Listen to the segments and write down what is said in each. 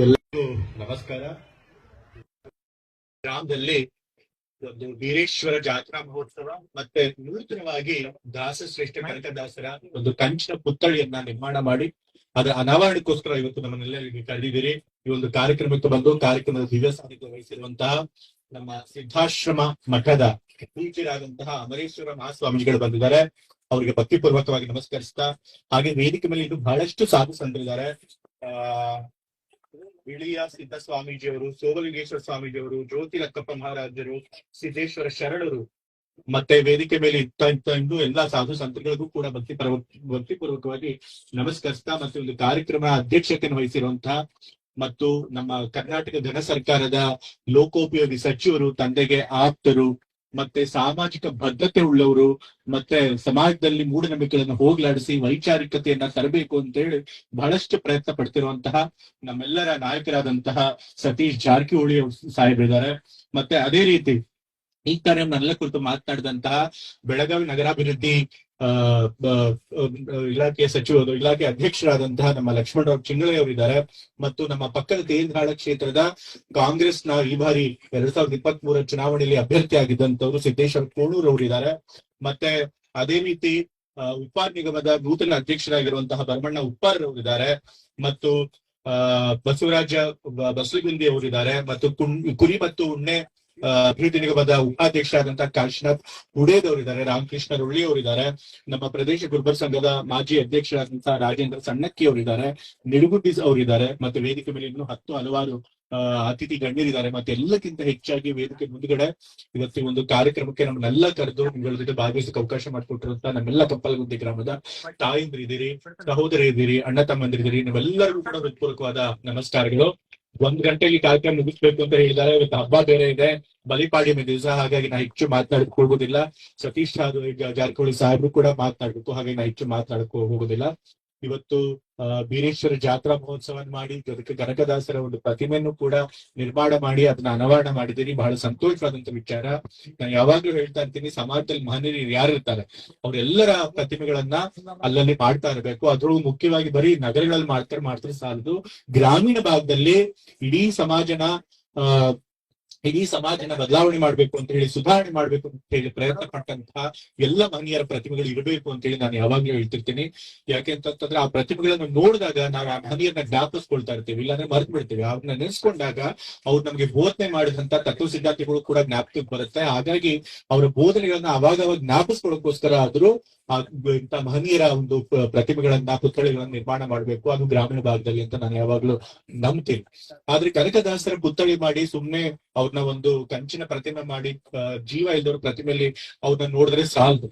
ಎಲ್ಲರಿಗೂ ನಮಸ್ಕಾರ. ಗ್ರಾಮದಲ್ಲಿ ಒಂದು ವೀರೇಶ್ವರ ಜಾತ್ರಾ ಮಹೋತ್ಸವ ಮತ್ತೆ ನೂತನವಾಗಿ ದಾಸ ಶ್ರೇಷ್ಠ ಕನಕದಾಸರ ಒಂದು ಕಂಚಿನ ಪುತ್ಥಳಿಯನ್ನ ನಿರ್ಮಾಣ ಮಾಡಿ, ಅದರ ಅನಾವರಣಕ್ಕೋಸ್ಕರ ಇವತ್ತು ನಮ್ಮನ್ನೆಲ್ಲರಿಗೆ ಕರೆದಿದ್ದೀರಿ. ಈ ಒಂದು ಕಾರ್ಯಕ್ರಮಕ್ಕೆ ಬಂದು ಕಾರ್ಯಕ್ರಮದ ದಿವ್ಯ ಸಾನ್ನಿಧ್ಯ ವಹಿಸಿರುವಂತಹ ನಮ್ಮ ಸಿದ್ಧಾಶ್ರಮ ಮಠದ ಪೂಜ್ಯರಾದಂತಹ ಅಮರೇಶ್ವರ ಮಹಾಸ್ವಾಮೀಜಿಗಳು ಬಂದಿದ್ದಾರೆ. ಅವರಿಗೆ ಭಕ್ತಿಪೂರ್ವಕವಾಗಿ ನಮಸ್ಕರಿಸ್ತಾ, ಹಾಗೆ ವೇದಿಕೆ ಮೇಲೆ ಇನ್ನು ಬಹಳಷ್ಟು ಸಾಧು ಸಂದಿದ್ದಾರೆ ಆ ಇಳಿಯ ಸಿದ್ಧ ಸ್ವಾಮೀಜಿಯವರು ಸೋಮಲಿಂಗೇಶ್ವರ ಸ್ವಾಮೀಜಿಯವರು ಜ್ಯೋತಿ ಲಕ್ಕಪ್ಪ ಮಹಾರಾಜರು, ಸಿದ್ದೇಶ್ವರ ಶರಣರು, ಮತ್ತೆ ವೇದಿಕೆ ಮೇಲೆ ಇತ್ತ ಇತ್ತ ಎಲ್ಲಾ ಸಾಧು ಸಂತರಿಗಳಿಗೂ ಕೂಡ ಭಕ್ತಿ ಪರ್ವ ಭಕ್ತಿಪೂರ್ವಕವಾಗಿ ನಮಸ್ಕರಿಸ್ತಾ ಮತ್ತೆ ಒಂದು ಕಾರ್ಯಕ್ರಮ ಅಧ್ಯಕ್ಷತೆಯನ್ನು ವಹಿಸಿರುವಂತಹ ಮತ್ತು ನಮ್ಮ ಕರ್ನಾಟಕ ಘನ ಸರ್ಕಾರದ ಲೋಕೋಪಯೋಗಿ ಸಚಿವರು, ತಂದೆಗೆ ಆಪ್ತರು ಮತ್ತೆ ಸಾಮಾಜಿಕ ಬದ್ಧತೆ ಉಳ್ಳವರು, ಮತ್ತೆ ಸಮಾಜದಲ್ಲಿ ಮೂಢನಂಬಿಕೆಗಳನ್ನು ಹೋಗ್ಲಾಡಿಸಿ ವೈಚಾರಿಕತೆಯನ್ನ ತರಬೇಕು ಅಂತ ಹೇಳಿ ಬಹಳಷ್ಟು ಪ್ರಯತ್ನ ಪಡ್ತಿರುವಂತಹ ನಮ್ಮೆಲ್ಲರ ನಾಯಕರಾದಂತಹ ಸತೀಶ್ ಜಾರಕಿಹೊಳಿ ಸಾಹೇಬ್ ಇದ್ದಾರೆ. ಮತ್ತೆ ಅದೇ ರೀತಿ ಈ ಕಾರ್ಯವನ್ನೆಲ್ಲ ಕುರಿತು ಮಾತನಾಡಿದಂತಹ ಬೆಳಗಾವಿ ನಗರಾಭಿವೃದ್ಧಿ ಇಲಾಖೆಯ ಸಚಿವರು ಇಲಾಖೆ ಅಧ್ಯಕ್ಷರಾದಂತಹ ನಮ್ಮ ಲಕ್ಷ್ಮಣರಾವ್ ಚಿಂಗಳೆ ಅವರಿದ್ದಾರೆ. ಮತ್ತು ನಮ್ಮ ಪಕ್ಕದ ತೇಂದ್ರಾಳ ಕ್ಷೇತ್ರದ ಕಾಂಗ್ರೆಸ್ನ ಈ ಬಾರಿ ಎರಡ್ ಸಾವಿರದ ಇಪ್ಪತ್ತ್ ಮೂರ ಚುನಾವಣೆಯಲ್ಲಿ ಅಭ್ಯರ್ಥಿ ಆಗಿದ್ದಂತವರು ಸಿದ್ದೇಶ್ವರ ಕೋಣೂರ್ ಅವರಿದ್ದಾರೆ. ಮತ್ತೆ ಅದೇ ರೀತಿ ಉಪ್ಪಾರ್ ನಿಗಮದ ನೂತನ ಅಧ್ಯಕ್ಷರಾಗಿರುವಂತಹ ಭರಮಣ್ಣ ಉಪ್ಪಾರ್ ಅವರಿದ್ದಾರೆ. ಮತ್ತು ಬಸವರಾಜ ಬಸವಗುಂದಿ ಅವರಿದ್ದಾರೆ. ಮತ್ತು ಕುರಿ ಮತ್ತು ಉಣ್ಣೆ ಅಭಿವೃದ್ಧಿ ನಿಗಮದ ಉಪಾಧ್ಯಕ್ಷರಾದಂತಹ ಕಾಶಿನಾಥ್ ಹುಡೇದ್ ಅವರಿದ್ದಾರೆ ರಾಮಕೃಷ್ಣ ರುಳ್ಳಿ ಅವರಿದ್ದಾರೆ ನಮ್ಮ ಪ್ರದೇಶ ಗುರ್ಬರ್ ಸಂಘದ ಮಾಜಿ ಅಧ್ಯಕ್ಷರಾದಂತಹ ರಾಜೇಂದ್ರ ಸಣ್ಣಕ್ಕಿ ಅವರಿದ್ದಾರೆ ನಿಡುಗುಡ್ಡಿಸ್ ಅವರಿದ್ದಾರೆ. ಮತ್ತೆ ವೇದಿಕೆ ಮೇಲೆ ಇನ್ನೂ ಹತ್ತು ಹಲವಾರು ಅತಿಥಿ ಗಣ್ಯರಿದ್ದಾರೆ. ಮತ್ತೆ ಎಲ್ಲಕ್ಕಿಂತ ಹೆಚ್ಚಾಗಿ ವೇದಿಕೆ ಮುಂದುಗಡೆ ಇವತ್ತಿ ಒಂದು ಕಾರ್ಯಕ್ರಮಕ್ಕೆ ನಮ್ಮನ್ನೆಲ್ಲ ಕರೆದು ನಿಮ್ಗಳ ಜೊತೆ ಭಾಗವಹಿಸಕ್ಕೆ ಅವಕಾಶ ಮಾಡಿಕೊಟ್ಟಿರುವಂತ ನಮ್ಮೆಲ್ಲ ಕಪ್ಪಲಗುದ್ದಿ ಗ್ರಾಮದ ತಾಯಂದ್ರಿದ್ದೀರಿ ಸಹೋದರ ಇದ್ದೀರಿ ಅಣ್ಣ ತಮ್ಮಂದಿರಿದ್ದೀರಿ ನೀವೆಲ್ಲರಿಗೂ ಕೂಡ ಹೃತ್ಪೂರ್ವಕವಾದ ನಮಸ್ಕಾರಗಳು. ಒಂದ್ ಗಂಟೆಗೆ ಕಾರ್ಯಕ್ರಮ ಮುಗಿಸ್ಬೇಕು ಅಂತ ಹೇಳಿದ್ದಾರೆ. ಇವತ್ತು ಹಬ್ಬ ಬೇರೆ ಇದೆ. ಬಲಿಪಾಡ್ಯಮಿ ದಿವಸ ಹಾಗಾಗಿ ನಾ ಹೆಚ್ಚು ಮಾತನಾಡಕ್ ಹೋಗುದಿಲ್ಲ. ಸತೀಶ್ ಜಾರಕಿಹೊಳಿ ಸಾಹೇಬ್ರು ಕೂಡ ಮಾತನಾಡ್ಬೇಕು. ಹಾಗಾಗಿ ನಾ ಹೆಚ್ಚು ಮಾತನಾಡಕ್ ಹೋಗೋದಿಲ್ಲ. ಇವತ್ತು ಬೀರೇಶ್ವರ ಜಾತ್ರಾ ಮಹೋತ್ಸವ ಮಾಡಿ, ಜೊತೆಗೆ ಕನಕದಾಸರ ಒಂದು ಪ್ರತಿಮೆಯನ್ನು ಕೂಡ ನಿರ್ಮಾಣ ಮಾಡಿ, ಅದನ್ನ ಅನಾವರಣ ಮಾಡಿದಿರಿ ಬಹಳ ಸಂತೋಷವಾದಂತ ವಿಚಾರ. ನಾನು ಯಾವಾಗ್ಲೂ ಹೇಳ್ತಾ ಇರ್ತೀನಿ, ಸಮಾಜದಲ್ಲಿ ಮಹನೀಯರು ಯಾರು ಇರ್ತಾರೆ, ಅವರೆಲ್ಲರ ಪ್ರತಿಮೆಗಳನ್ನ ಅಲ್ಲಲ್ಲಿ ಮಾಡ್ತಾ ಇರಬೇಕು. ಅದ್ರೊಳಗು ಮುಖ್ಯವಾಗಿ ಬರೀ ನಗರಗಳಲ್ಲಿ ಮಾಡ್ತಾರೆ ಮಾಡ್ತಾರೆ ಸಾಲದು. ಗ್ರಾಮೀಣ ಭಾಗದಲ್ಲಿ ಇಡೀ ಸಮಾಜನ ಇಡೀ ಸಮಾಜನ ಬದಲಾವಣೆ ಮಾಡ್ಬೇಕು ಅಂತ ಹೇಳಿ, ಸುಧಾರಣೆ ಮಾಡ್ಬೇಕು ಅಂತ ಹೇಳಿ ಪ್ರಯತ್ನ ಪಟ್ಟಂತಹ ಎಲ್ಲ ಮಹನೀಯರ ಪ್ರತಿಮೆಗಳು ಇರಬೇಕು ಅಂತ ಹೇಳಿ ನಾನು ಯಾವಾಗ್ಲೂ ಹೇಳ್ತಿರ್ತೇನೆ. ಯಾಕೆ ಅಂತಂತಂದ್ರೆ ಆ ಪ್ರತಿಮೆಗಳನ್ನು ನೋಡಿದಾಗ ನಾವು ಆ ಮಹನೀಯರನ್ನ ಜ್ಞಾಪಿಸ್ಕೊಳ್ತಾ ಇರ್ತೀವಿ, ಇಲ್ಲಾಂದ್ರೆ ಮರ್ತು ಬಿಡ್ತೇವೆ ಅವ್ರನ್ನ ನೆನೆಸ್ಕೊಂಡಾಗ ಅವ್ರು ನಮ್ಗೆ ಬೋಧನೆ ಮಾಡಿದಂತ ತತ್ವ ಸಿದ್ಧಾಂತಗಳು ಕೂಡ ಜ್ಞಾಪಕಕ್ಕೆ ಬರುತ್ತೆ. ಹಾಗಾಗಿ ಅವರ ಬೋಧನೆಗಳನ್ನ ಅವಾಗ ಅವಾಗ ಜ್ಞಾಪಿಸ್ಕೊಳ್ಳೋಕೋಸ್ಕರ ಆದ್ರೂ ಮಹನೀಯರ ಒಂದು ಪ್ರತಿಮೆಗಳನ್ನ, ಪುತ್ಥಳಿಗಳನ್ನ ನಿರ್ಮಾಣ ಮಾಡ್ಬೇಕು. ಅದು ಗ್ರಾಮೀಣ ಭಾಗದಲ್ಲಿ ಅಂತ ನಾನು ಯಾವಾಗ್ಲೂ ನಂಬ್ತೀನಿ. ಆದ್ರೆ ಕನಕದಾಸರ ಪುತ್ಥಳಿ ಮಾಡಿ ಸುಮ್ನೆ ಅವ್ರನ್ನ ಒಂದು ಕಂಚಿನ ಪ್ರತಿಮೆ ಮಾಡಿ ಜೀವ ಇಲ್ದವ್ರ ಪ್ರತಿಮೆಯಲ್ಲಿ ಅವ್ರನ್ನ ನೋಡಿದ್ರೆ ಸಾಲದು.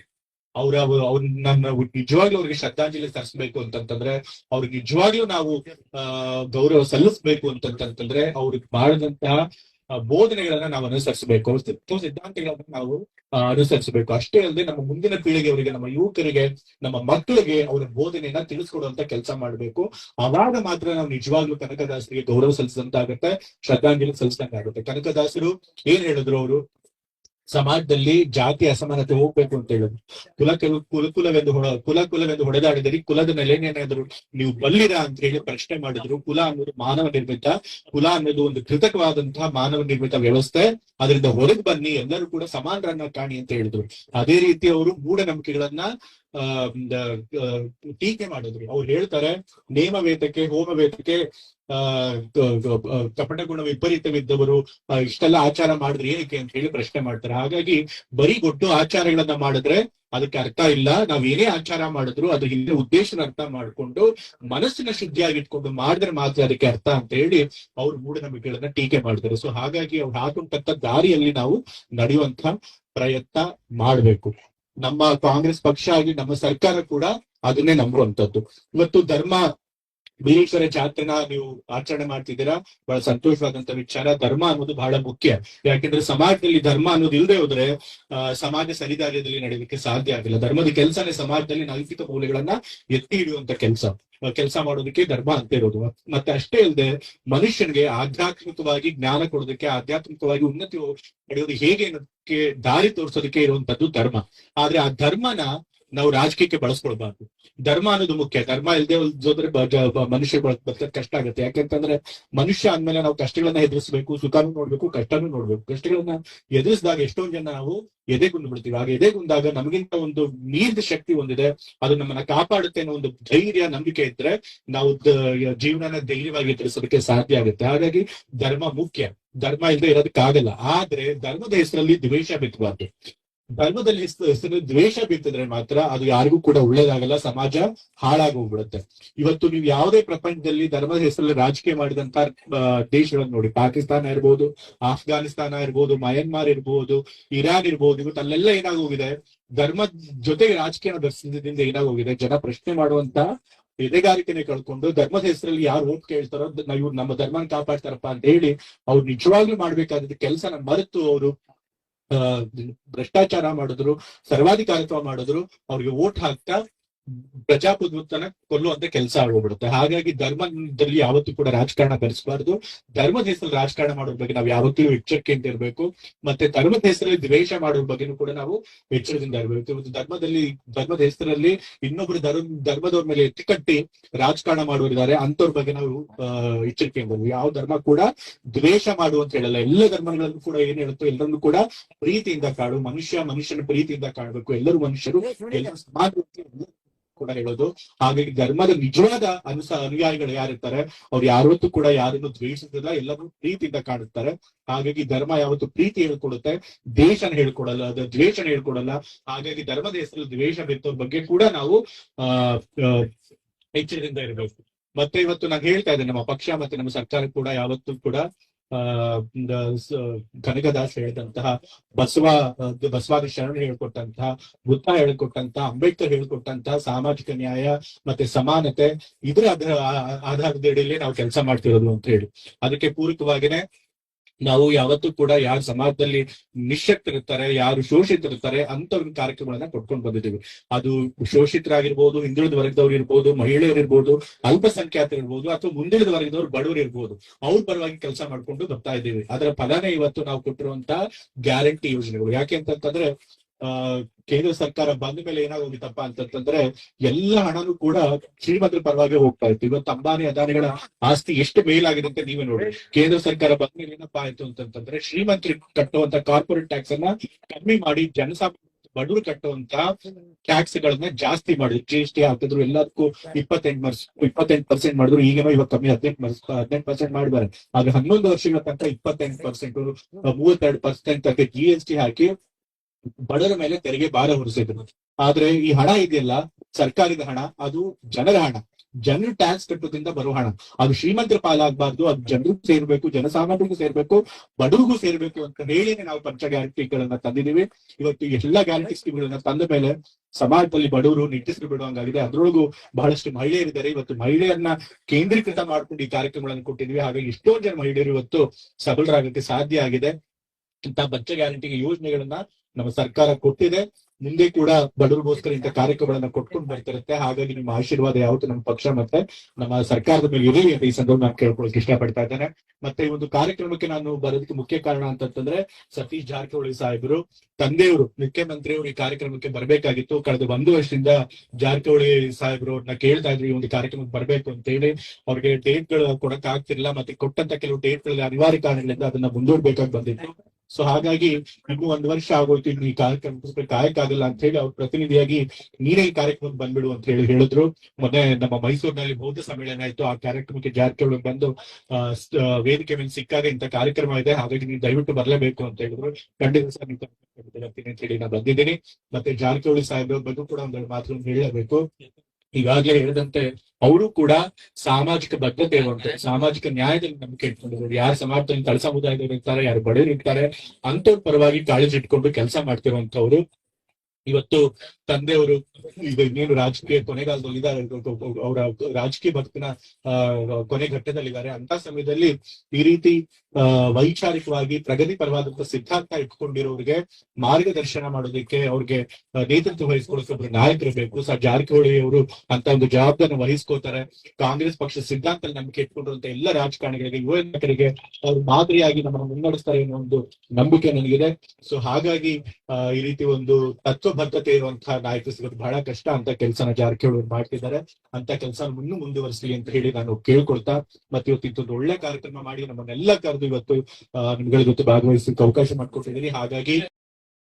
ಅವ್ರ ಅವ್ರ, ನನ್ನ ನಿಜವಾಗ್ಲೂ ಅವ್ರಿಗೆ ಶ್ರದ್ಧಾಂಜಲಿ ಸಲ್ಲಿಸ್ಬೇಕು ಅಂತಂತಂದ್ರೆ, ಅವ್ರಿಗೆ ನಿಜವಾಗ್ಲೂ ನಾವು ಗೌರವ ಸಲ್ಲಿಸ್ಬೇಕು ಅಂತಂತಂದ್ರೆ, ಅವ್ರಿಗೆ ಮಾಡಿದಂತಹ ಬೋಧನೆಗಳನ್ನ ನಾವು ಅನುಸರಿಸಬೇಕು. ಸಿದ್ಧಾಂತಗಳನ್ನ ನಾವು ಅನುಸರಿಸಬೇಕು. ಅಷ್ಟೇ ಅಲ್ಲದೆ ನಮ್ಮ ಮುಂದಿನ ಪೀಳಿಗೆಯವರಿಗೆ, ನಮ್ಮ ಯುವಕರಿಗೆ, ನಮ್ಮ ಮಕ್ಕಳಿಗೆ ಅವರ ಬೋಧನೆಯನ್ನ ತಿಳಿಸ್ಕೊಡುವಂತ ಕೆಲಸ ಮಾಡಬೇಕು. ಅವಾಗ ಮಾತ್ರ ನಾವು ನಿಜವಾಗ್ಲೂ ಕನಕದಾಸರಿಗೆ ಗೌರವ ಸಲ್ಲಿಸಿದಂತಾಗತ್ತೆ, ಶ್ರದ್ಧಾಂಜಲಿ ಸಲ್ಲಿಸಿದಂತಾಗುತ್ತೆ. ಕನಕದಾಸರು ಏನ್ ಹೇಳಿದ್ರು ಅವರು? ಸಮಾಜದಲ್ಲಿ ಜಾತಿ ಅಸಮಾನತೆ ಹೋಗ್ಬೇಕು ಅಂತ ಹೇಳಿದ್ರು ಕುಲ ಕೆಲ- ಕುಲ, ಕುಲವೆಂದು ಹೊಡ ಕುಲ, ಕುಲವೆಂದು ಹೊಡೆದಾಡಿದಿರಿ ಕುಲದ ನೆಲೆನೇನಾದ್ರು ನೀವು ಬಲ್ಲಿರ ಅಂತ ಹೇಳಿ ಪ್ರಶ್ನೆ ಮಾಡಿದ್ರು. ಕುಲ ಅನ್ನೋದು ಮಾನವ ನಿರ್ಮಿತ, ಕುಲ ಅನ್ನೋದು ಒಂದು ಕೃತಕವಾದಂತಹ ಮಾನವ ನಿರ್ಮಿತ ವ್ಯವಸ್ಥೆ. ಅದರಿಂದ ಹೊರಗೆ ಬನ್ನಿ, ಎಲ್ಲರೂ ಕೂಡ ಸಮಾನರನ್ನ ಕಾಣಿ ಅಂತ ಹೇಳಿದ್ರು. ಅದೇ ರೀತಿ ಅವರು ಮೂಢನಂಬಿಕೆಗಳನ್ನ ಟೀಕೆ ಮಾಡಿದ್ರು. ಅವ್ರು ಹೇಳ್ತಾರೆ ನೇಮ ವೇದಕ್ಕೆ ಹೋಮ ವೇದಕ್ಕೆ ಕಪಟ ಗುಣ ವಿಪರೀತವಿದ್ದವರು ಇಷ್ಟೆಲ್ಲ ಆಚಾರ ಮಾಡಿದ್ರೆ ಏನಕ್ಕೆ ಅಂತ ಹೇಳಿ ಪ್ರಶ್ನೆ ಮಾಡ್ತಾರೆ. ಹಾಗಾಗಿ ಬರೀ ಗೊಡ್ಡು ಆಚಾರಗಳನ್ನ ಮಾಡಿದ್ರೆ ಅದಕ್ಕೆ ಅರ್ಥ ಇಲ್ಲ. ನಾವ್ ಏನೇ ಆಚಾರ ಮಾಡಿದ್ರು ಅದ್ರ ಹಿಂದೆ ಉದ್ದೇಶನ ಅರ್ಥ ಮಾಡ್ಕೊಂಡು ಮನಸ್ಸಿನ ಶುದ್ಧಿಯಾಗಿಟ್ಕೊಂಡು ಮಾಡಿದ್ರೆ ಮಾತ್ರ ಅದಕ್ಕೆ ಅರ್ಥ ಅಂತ ಹೇಳಿ ಅವ್ರು ಮೂಢನಂಬಿಕೆಗಳನ್ನ ಟೀಕೆ ಮಾಡ್ತಾರೆ. ಸೊ ಹಾಗಾಗಿ ಅವ್ರು ಹಾಕೊಂಡಂತ ದಾರಿಯಲ್ಲಿ ನಾವು ನಡೆಯುವಂತ ಪ್ರಯತ್ನ ಮಾಡ್ಬೇಕು. ನಮ್ಮ ಕಾಂಗ್ರೆಸ್ ಪಕ್ಷ ಆಗಿ ನಮ್ಮ ಸರ್ಕಾರ ಕೂಡ ಅದನ್ನೇ ನಂಬುವಂತದ್ದು ಇವತ್ತು ಧರ್ಮ ಬೀರೇಶ್ವರ ಜಾತ್ರೆನ ನೀವು ಆಚರಣೆ ಮಾಡ್ತಿದ್ದೀರಾ? ಬಹಳ ಸಂತೋಷವಾದಂತ ವಿಚಾರ. ಧರ್ಮ ಅನ್ನೋದು ಬಹಳ ಮುಖ್ಯ. ಯಾಕೆಂದ್ರೆ ಸಮಾಜದಲ್ಲಿ ಧರ್ಮ ಅನ್ನೋದು ಇಲ್ಲದೆ ಹೋದ್ರೆ ಸಮಾಜ ಸರಿದಾರ್ಯದಲ್ಲಿ ನಡೆಯಲಿಕ್ಕೆ ಸಾಧ್ಯ ಆಗಿಲ್ಲ. ಧರ್ಮದ ಕೆಲಸನೇ ಸಮಾಜದಲ್ಲಿ ನೈತಿಕ ಮೌಲ್ಯಗಳನ್ನ ಎತ್ತಿ ಹಿಡಿಯುವಂತ ಕೆಲಸ. ಕೆಲಸ ಮಾಡೋದಕ್ಕೆ ಧರ್ಮ ಅಂತ ಇರೋದು. ಮತ್ತೆ ಅಷ್ಟೇ ಅಲ್ಲದೆ ಮನುಷ್ಯನಿಗೆ ಆಧ್ಯಾತ್ಮಿಕವಾಗಿ ಜ್ಞಾನ ಕೊಡೋದಕ್ಕೆ, ಆಧ್ಯಾತ್ಮಿಕವಾಗಿ ಉನ್ನತಿ ಪಡೆಯೋದು ಹೇಗೆ ಅನ್ನೋದಕ್ಕೆ ದಾರಿ ತೋರಿಸೋದಕ್ಕೆ ಇರುವಂತದ್ದು ಧರ್ಮ. ಆದ್ರೆ ಆ ಧರ್ಮನ ನಾವು ರಾಜಕೀಯಕ್ಕೆ ಬಳಸ್ಕೊಳ್ಬಾರ್ದು. ಧರ್ಮ ಅನ್ನೋದು ಮುಖ್ಯ. ಧರ್ಮ ಇಲ್ಲದೆ ಹೋದ್ರೆ ಮನುಷ್ಯ ಬ- ಕಷ್ಟ ಆಗುತ್ತೆ. ಯಾಕಂತಂದ್ರೆ ಮನುಷ್ಯ ಅಂದ್ಮೇಲೆ ನಾವು ಕಷ್ಟಗಳನ್ನ ಎದುರಿಸಬೇಕು, ಸುಖಾನು ನೋಡ್ಬೇಕು, ಕಷ್ಟನು ನೋಡ್ಬೇಕು. ಕಷ್ಟಗಳನ್ನ ಎದುರಿಸಿದಾಗ ಎಷ್ಟೊಂದ್ ಜನ ನಾವು ಎದೆಗುಂದು ಬಿಡ್ತೀವಿ. ಆಗ ಎದೆಗುಂದಾಗ ನಮಗಿಂತ ಒಂದು ಮೀರಿದ ಶಕ್ತಿ ಒಂದಿದೆ. ಅದು ನಮ್ಮನ್ನ ಕಾಪಾಡುತ್ತೆ ಅನ್ನೋ ಒಂದು ಧೈರ್ಯ, ನಂಬಿಕೆ ಇದ್ರೆ ನಾವು ಜೀವನನ ಧೈರ್ಯವಾಗಿ ಎದುರಿಸೋದಕ್ಕೆ ಸಾಧ್ಯ ಆಗುತ್ತೆ. ಹಾಗಾಗಿ ಧರ್ಮ ಮುಖ್ಯ. ಧರ್ಮ ಇಲ್ಲದೆ ಇರೋದಕ್ಕಾಗಲ್ಲ. ಆದ್ರೆ ಧರ್ಮದ ಹೆಸರಲ್ಲಿ ದ್ವೇಷ ಬಿತ್ತಬಾರ್ದು ಧರ್ಮದಲ್ಲಿ ದ್ವೇಷ ಬಿತ್ತಿದ್ರೆ ಮಾತ್ರ ಅದು ಯಾರಿಗೂ ಕೂಡ ಒಳ್ಳೇದಾಗಲ್ಲ, ಸಮಾಜ ಹಾಳಾಗೋಗ್ಬಿಡುತ್ತೆ. ಇವತ್ತು ನೀವು ಯಾವುದೇ ಪ್ರಪಂಚದಲ್ಲಿ ಧರ್ಮದ ಹೆಸರಲ್ಲಿ ರಾಜಕೀಯ ಮಾಡಿದಂತ ದೇಶಗಳನ್ನು ನೋಡಿ, ಪಾಕಿಸ್ತಾನ ಇರ್ಬೋದು, ಆಫ್ಘಾನಿಸ್ತಾನ ಇರ್ಬೋದು, ಮಯನ್ಮಾರ್ ಇರ್ಬೋದು, ಇರಾನ್ ಇರ್ಬೋದು, ಇವತ್ತು ಅಲ್ಲೆಲ್ಲ ಏನಾಗೋಗಿದೆ? ಧರ್ಮದ ಜೊತೆಗೆ ರಾಜಕೀಯ ದರ್ಶನದಿಂದ ಏನಾಗೋಗಿದೆ? ಜನ ಪ್ರಶ್ನೆ ಮಾಡುವಂತ ಎದೆಗಾರಿಕೆನೆ ಕಳ್ಕೊಂಡು ಧರ್ಮದ ಹೆಸರಲ್ಲಿ ಯಾರು ಓಟ್ ಕೇಳ್ತಾರೋ ಇವ್ರು ನಮ್ಮ ಧರ್ಮನ ಕಾಪಾಡ್ತಾರಪ್ಪ ಅಂತ ಹೇಳಿ ಅವ್ರು ನಿಜವಾಗ್ಲೂ ಮಾಡ್ಬೇಕಾದ ಕೆಲಸನ ಮರೆತು ಅವರು ಭ್ರಷ್ಟಾಚಾರ ಮಾಡಿದ್ರು ಸರ್ವಾಧಿಕಾರತ್ವ ಮಾಡಿದ್ರು ಅವ್ರಿಗೆ ಓಟ್ ಹಾಕ್ತಾ ಪ್ರಜಾಪ್ರಭುತ್ವನ ಕೊಲ್ಲುವಂತ ಕೆಲಸ ಆಗೋಗ್ಬಿಡುತ್ತೆ. ಹಾಗಾಗಿ ಧರ್ಮದಲ್ಲಿ ಯಾವತ್ತೂ ಕೂಡ ರಾಜಕಾರಣ ಬೆರೆಸಬಾರ್ದು. ಧರ್ಮದ ಹೆಸರಲ್ಲಿ ರಾಜಕಾರಣ ಮಾಡೋದ್ರ ಬಗ್ಗೆ ನಾವು ಯಾವತ್ತೂ ಎಚ್ಚರಿಕೆಯಿಂದ ಇರಬೇಕು. ಮತ್ತೆ ಧರ್ಮದ ಹೆಸರಲ್ಲಿ ದ್ವೇಷ ಮಾಡೋದ್ರ ಬಗ್ಗೆನೂ ಕೂಡ ನಾವು ಎಚ್ಚರದಿಂದ ಇರಬೇಕು. ಇವತ್ತು ಧರ್ಮದಲ್ಲಿ ಧರ್ಮದ ಹೆಸರಲ್ಲಿ ಇನ್ನೊಬ್ರು ಧರ್ಮ ಧರ್ಮದವ್ರ ಮೇಲೆ ಎತ್ತಿಕಟ್ಟಿ ರಾಜಕಾರಣ ಮಾಡೋರಿದ್ದಾರೆ ಅಂತವ್ರ ಬಗ್ಗೆ ನಾವು ಎಚ್ಚರಿಕೆಯಿಂದ. ಯಾವ ಧರ್ಮ ಕೂಡ ದ್ವೇಷ ಮಾಡು ಅಂತ ಹೇಳಲ್ಲ. ಎಲ್ಲ ಧರ್ಮಗಳನ್ನು ಕೂಡ ಏನ್ ಹೇಳುತ್ತೋ ಎಲ್ಲರನ್ನು ಕೂಡ ಪ್ರೀತಿಯಿಂದ ಕಾಡು. ಮನುಷ್ಯ ಮನುಷ್ಯನ ಪ್ರೀತಿಯಿಂದ ಕಾಡಬೇಕು ಎಲ್ಲರೂ ಮನುಷ್ಯರು. ಎಲ್ಲ ಕೂಡ ಹೇಳೋದು. ಹಾಗಾಗಿ ಧರ್ಮದ ನಿಜವಾದ ಅನುಸ, ಅನುಯಾಯಿಗಳು ಯಾರಿರ್ತಾರೆ? ಅವ್ರು ಯಾವತ್ತೂ ಕೂಡ ಯಾರನ್ನು ದ್ವೇಷಿಸಲ್ಲ ಎಲ್ಲರೂ ಪ್ರೀತಿಯಿಂದ ಕಾಣುತ್ತಾರೆ ಹಾಗಾಗಿ ಧರ್ಮ ಯಾವತ್ತು ಪ್ರೀತಿ ಹೇಳ್ಕೊಡುತ್ತೆ, ದ್ವೇಷನ ಹೇಳ್ಕೊಡಲ್ಲ, ಅದ ದ್ವೇಷನ ಹೇಳ್ಕೊಡಲ್ಲ. ಹಾಗಾಗಿ ಧರ್ಮದ ಹೆಸರು ದ್ವೇಷ ಬಿತ್ತೋ ಬಗ್ಗೆ ಕೂಡ ನಾವು ಎಚ್ಚರದಿಂದ ಇರಬೇಕು. ಮತ್ತೆ ಇವತ್ತು ನಾನು ಹೇಳ್ತಾ ಇದ್ದೇನೆ, ನಮ್ಮ ಪಕ್ಷ ಮತ್ತೆ ನಮ್ಮ ಸರ್ಕಾರ ಕೂಡ ಯಾವತ್ತೂ ಕೂಡ ಕನಕದಾಸ್ ಹೇಳಿದಂತಹ ಬಸವ ಬಸವಾದಿ ಶರಣ ಹೇಳ್ಕೊಟ್ಟಂತಹ, ಬುದ್ಧ ಹೇಳ್ಕೊಟ್ಟಂತಹ, ಅಂಬೇಡ್ಕರ್ ಹೇಳ್ಕೊಟ್ಟಂತಹ ಸಾಮಾಜಿಕ ನ್ಯಾಯ ಮತ್ತೆ ಸಮಾನತೆ, ಇದರ ಆಧಾರದ ಅಡಿಯಲ್ಲಿ ನಾವು ಕೆಲಸ ಮಾಡ್ತಿರೋದು ಅಂತ ಹೇಳಿ. ಅದಕ್ಕೆ ಪೂರಕವಾಗಿನೇ ನಾವು ಯಾವತ್ತೂ ಕೂಡ ಯಾರು ಸಮಾಜದಲ್ಲಿ ನಿಶಕ್ತರಿರ್ತಾರೆ ಯಾರು ಶೋಷಿತರಿರ್ತಾರೆ ಅಂತವ್ರ ಕಾರ್ಯಕ್ರಮಗಳನ್ನ ಕೊಟ್ಕೊಂಡು ಬಂದಿದ್ದೀವಿ. ಅದು ಶೋಷಿತರಾಗಿರ್ಬೋದು, ಹಿಂದುಳಿದ ವರ್ಗದವ್ರು ಇರ್ಬೋದು, ಮಹಿಳೆಯರು ಇರ್ಬೋದು, ಅಲ್ಪಸಂಖ್ಯಾತರು ಇರ್ಬೋದು, ಅಥವಾ ಮುಂದುಳಿದ ವರ್ಗದವ್ರು ಬಡವರು ಇರ್ಬೋದು, ಅವ್ರ ಪರವಾಗಿ ಕೆಲಸ ಮಾಡ್ಕೊಂಡು ಬರ್ತಾ ಇದ್ದೀವಿ. ಅದರ ಫಲನೇ ಇವತ್ತು ನಾವು ಕೊಟ್ಟಿರುವಂತಹ ಗ್ಯಾರಂಟಿ ಯೋಜನೆಗಳು. ಯಾಕೆ ಅಂತಂತಂದ್ರೆ ಕೇಂದ್ರ ಸರ್ಕಾರ ಬಂದ ಮೇಲೆ ಏನಾಗೋಗಿತ್ತಪ್ಪ ಅಂತಂತಂದ್ರೆ ಎಲ್ಲ ಹಣನೂ ಕೂಡ ಶ್ರೀಮಂತರ ಪರವಾಗಿ ಹೋಗ್ತಾ ಇತ್ತು. ಇವತ್ತು ಅಂಬಾನಿ ಅದಾನಿಗಳ ಆಸ್ತಿ ಎಷ್ಟು ಮೇಲಾಗಿದೆ ಅಂತ ನೀವೇ ನೋಡಿ. ಕೇಂದ್ರ ಸರ್ಕಾರ ಬಂದ ಮೇಲೆ ಏನಪ್ಪಾ ಆಯ್ತು ಅಂತಂತಂದ್ರೆ ಶ್ರೀಮಂತರಿಗೆ ಕಟ್ಟುವಂತ ಕಾರ್ಪೊರೇಟ್ ಟ್ಯಾಕ್ಸ್ ಅನ್ನ ಕಮ್ಮಿ ಮಾಡಿ ಜನಸಾಮಾನ್ಯ ಬಡವರು ಕಟ್ಟುವಂತ ಟ್ಯಾಕ್ಸ್ ಗಳನ್ನ ಜಾಸ್ತಿ ಮಾಡಿದ್ರು. ಜಿ ಎಸ್ ಟಿ ಹಾಕಿದ್ರು, ಎಲ್ಲದಕ್ಕೂ ಇಪ್ಪತ್ತೆಂಟು ಮರ್ಸ್ ಇಪ್ಪತ್ತೆಂಟು ಪರ್ಸೆಂಟ್ ಮಾಡಿದ್ರು. ಈಗ ಇವಾಗ ಕಮ್ಮಿ ಹದಿನೆಂಟು ಮರ್ಸ್ ಹದಿನೆಂಟು ಪರ್ಸೆಂಟ್ ಮಾಡಿದ್ದಾರೆ. ಆದ್ರೆ ಹನ್ನೊಂದು ವರ್ಷಗಳ ತನಕ ಇಪ್ಪತ್ತೆಂಟು ಪರ್ಸೆಂಟ್ ಮೂವತ್ತೆರಡು ಪರ್ಸೆಂಟ್ ತನಕ ಜಿ ಎಸ್ ಟಿ ಹಾಕಿ ಬಡವರ ಮೇಲೆ ತೆರಿಗೆ ಭಾರ ಹೊರಿಸಿದ್ರು. ಆದ್ರೆ ಈ ಹಣ ಇದೆಯಲ್ಲ? ಸರ್ಕಾರದ ಹಣ, ಅದು ಜನರ ಹಣ. ಜನರು ಟ್ಯಾಕ್ಸ್ ಕಟ್ಟೋದ್ರಿಂದ ಬರೋ ಹಣ. ಅದು ಶ್ರೀಮಂತರ ಪಾಲಾಗಬಾರ್ದು, ಅದು ಜನರಿಗೂ ಸೇರ್ಬೇಕು, ಜನಸಾಮಾನ್ಯರಿಗೂ ಸೇರ್ಬೇಕು, ಬಡವರಿಗೂ ಸೇರ್ಬೇಕು ಅಂತ ಹೇಳಿನೇ ನಾವು ಪಂಚ ಗ್ಯಾರಂಟಿಗಳನ್ನ ತಂದಿದ್ದೀವಿ. ಇವತ್ತು ಎಲ್ಲಾ ಗ್ಯಾರಂಟಿ ಸ್ಕೀಮ್ಗಳನ್ನ ತಂದ ಮೇಲೆ ಸಮಾಜದಲ್ಲಿ ಬಡವರು ನಿಟ್ಟಿಸಿ ಬಿಡುವಂಗಾಗಿದೆ. ಅದ್ರೊಳಗೂ ಬಹಳಷ್ಟು ಮಹಿಳೆಯರಿದ್ದಾರೆ. ಇವತ್ತು ಮಹಿಳೆಯರನ್ನ ಕೇಂದ್ರೀಕೃತ ಮಾಡ್ಕೊಂಡು ಈ ಕಾರ್ಯಕ್ರಮಗಳನ್ನು ಕೊಟ್ಟಿದ್ವಿ ಹಾಗೆ ಎಷ್ಟೋ ಜನ ಮಹಿಳೆಯರು ಇವತ್ತು ಸಬಲರಾಗಕ್ಕೆ ಸಾಧ್ಯ ಆಗಿದೆ. ಇಂತಹ ಬಚ್ಚ ಗ್ಯಾರಂಟಿ ಯೋಜನೆಗಳನ್ನ ನಮ್ಮ ಸರ್ಕಾರ ಕೊಟ್ಟಿದೆ. ಮುಂದೆ ಕೂಡ ಬಡವರಿಗೋಸ್ಕರ ಇಂಥ ಕಾರ್ಯಕ್ರಮಗಳನ್ನ ಕೊಟ್ಕೊಂಡು ಬರ್ತಿರುತ್ತೆ ಹಾಗಾಗಿ ನಿಮ್ಮ ಆಶೀರ್ವಾದ ಯಾವತ್ತು ನಮ್ಮ ಪಕ್ಷ ಮತ್ತೆ ನಮ್ಮ ಸರ್ಕಾರದ ಮೇಲೆ ಇರಲಿ ಅಂತ ಈ ಸಂದರ್ಭ ನಾನು ಕೇಳ್ಕೊಳಕ್ ಇಷ್ಟಪಡ್ತಾ ಇದ್ದೇನೆ. ಮತ್ತೆ ಈ ಒಂದು ಕಾರ್ಯಕ್ರಮಕ್ಕೆ ನಾನು ಬರೋದಕ್ಕೆ ಮುಖ್ಯ ಕಾರಣ ಅಂತಂತಂದ್ರೆ ಸತೀಶ್ ಜಾರಕಿಹೊಳಿ ಸಾಹೇಬರು, ತಂದೆಯವರು, ಮುಖ್ಯಮಂತ್ರಿಯವರು ಈ ಕಾರ್ಯಕ್ರಮಕ್ಕೆ ಬರಬೇಕಾಗಿತ್ತು. ಕಳೆದ ಒಂದು ವರ್ಷದಿಂದ ಜಾರಕಿಹೊಳಿ ಸಾಹೇಬರು ಅವ್ರನ್ನ ಕೇಳ್ತಾ ಇದ್ರು, ಈ ಒಂದು ಕಾರ್ಯಕ್ರಮಕ್ಕೆ ಬರಬೇಕು ಅಂತ ಹೇಳಿ. ಅವ್ರಿಗೆ ಡೇಟ್ಗಳು ಕೊಡಕ್ ಆಗ್ತಿರ್ಲಿಲ್ಲ ಮತ್ತೆ ಕೊಟ್ಟಂತ ಕೆಲವು ಡೇಟ್ಗಳಲ್ಲಿ ಅನಿವಾರ್ಯ ಕಾರಣಗಳಿಂದ ಅದನ್ನ ಮುಂದೂಡ್ಬೇಕಾಗಿ ಬಂದಿತ್ತು. ಸೊ ಹಾಗಾಗಿ ಇನ್ನು ಒಂದು ವರ್ಷ ಆಗೋಯ್ತು, ಇನ್ನು ಈ ಕಾಯಕ್ಕ ಆಗಲ್ಲ ಅಂತ ಹೇಳಿ ಅವ್ರ ಪ್ರತಿನಿಧಿಯಾಗಿ ನೀನೇ ಈ ಕಾರ್ಯಕ್ರಮಕ್ಕೆ ಬಂದ್ಬಿಡು ಅಂತ ಹೇಳಿ ಹೇಳಿದ್ರು. ಮೊನ್ನೆ ನಮ್ಮ ಮೈಸೂರಿನಲ್ಲಿ ಬೌದ್ಧ ಸಮ್ಮೇಳನ ಆಯ್ತು. ಆ ಕಾರ್ಯಕ್ರಮಕ್ಕೆ ಜಾರಕಿಹೊಳಿ ಬಂದು ವೇದಿಕೆ ಮೇಲೆ ಸಿಕ್ಕಾಗ ಇಂಥ ಕಾರ್ಯಕ್ರಮ ಇದೆ. ಹಾಗಾಗಿ ನೀವು ದಯವಿಟ್ಟು ಬರಲೇಬೇಕು ಅಂತ ಹೇಳಿದ್ರು. ಖಂಡಿತ ಸರ್, ನೀವು ಅಂತ ಹೇಳಿ ನಾನು ಬಂದಿದ್ದೀನಿ. ಮತ್ತೆ ಜಾರಕಿಹೊಳಿ ಸಾಹೇಬ್ರ ಬಗ್ಗೆ ಕೂಡ ಒಂದೆರಡು ಮಾತುಗಳನ್ನು ಹೇಳಬೇಕು ಈಗಾಗಲೇ ಹೇಳಿದಂತೆ ಅವರು ಕೂಡ ಸಾಮಾಜಿಕ ಬದ್ಧತೆ ಇರುವಂತೆ, ಸಾಮಾಜಿಕ ನ್ಯಾಯದಲ್ಲಿ ನಂಬಿಕೆ ಇಟ್ಕೊಂಡಿದ್ದಾರೆ. ಯಾರು ಸಮಾಜದಲ್ಲಿ ತಳ ಸಮುದಾಯದವರು ಇರ್ತಾರೆ, ಯಾರು ಬಡವರು ಇರ್ತಾರೆ ಅಂತವ್ರ ಪರವಾಗಿ ಕಾಳಜಿ ಇಟ್ಕೊಂಡು ಕೆಲಸ ಮಾಡ್ತಿರುವಂತವ್ರು ಇವತ್ತು ತಂದೆಯವರು ಈಗ ಇನ್ನೇನು ರಾಜಕೀಯ ಕೊನೆಗಾಲದಲ್ಲಿ ಇದ್ದಾರೆ ಅವರ ರಾಜಕೀಯ ಬದುಕಿನ ಕೊನೆ ಘಟ್ಟದಲ್ಲಿದ್ದಾರೆ. ಅಂತ ಸಮಯದಲ್ಲಿ ಈ ರೀತಿ ವೈಚಾರಿಕವಾಗಿ ಪ್ರಗತಿ ಪರವಾದಂತ ಸಿದ್ಧಾಂತ ಇಟ್ಕೊಂಡಿರೋರಿಗೆ ಮಾರ್ಗದರ್ಶನ ಮಾಡೋದಕ್ಕೆ ಅವ್ರಿಗೆ ನೇತೃತ್ವ ವಹಿಸ್ಕೊಳ್ಳೋಕೆ ಒಬ್ರು ನಾಯಕರು ಬೇಕು ಸರ್ ಜಾರಕಿಹೊಳಿ ಅವರು ಅಂತ ಒಂದು ಜವಾಬ್ದಾರಿ ವಹಿಸ್ಕೋತಾರೆ. ಕಾಂಗ್ರೆಸ್ ಪಕ್ಷ ಸಿದ್ಧಾಂತ ನಂಬಿಕೆ ಇಟ್ಕೊಂಡಿರುವಂತ ಎಲ್ಲ ರಾಜಕಾರಣಿಗಳಿಗೆ, ಯುವ ನಾಯಕರಿಗೆ ಅವ್ರು ಮಾದರಿಯಾಗಿ ನಮ್ಮನ್ನು ಮುನ್ನಡೆಸ್ತಾರೆ ಅನ್ನೋ ಒಂದು ನಂಬಿಕೆ ನನಗಿದೆ. ಸೊ ಹಾಗಾಗಿ ಈ ರೀತಿ ಒಂದು ತತ್ವಬದ್ಧತೆ ಇರುವಂತಹ ನಾಯಕರು ಸಿಗೋದು ಬಹಳ ಬಹಳ ಕಷ್ಟ ಅಂತ ಕೆಲಸನ ಜಾರಕಿಹೊಳಿ ಮಾಡ್ತಿದ್ದಾರೆ. ಅಂತ ಕೆಲಸ ಇನ್ನೂ ಮುಂದುವರಿಸಲಿ ಅಂತ ಹೇಳಿ ನಾನು ಕೇಳ್ಕೊಳ್ತಾ, ಮತ್ತೆ ಇವತ್ತು ಇಂಥದ್ದು ಒಳ್ಳೆ ಕಾರ್ಯಕ್ರಮ ಮಾಡಿ ನಮ್ಮನ್ನೆಲ್ಲ ಕರೆದು ಇವತ್ತು ನಿಮ್ಗಳ ಜೊತೆ ಭಾಗವಹಿಸಲಿಕ್ಕೆ ಅವಕಾಶ ಮಾಡ್ಕೊಟ್ಟಿದ್ದೀನಿ. ಹಾಗಾಗಿ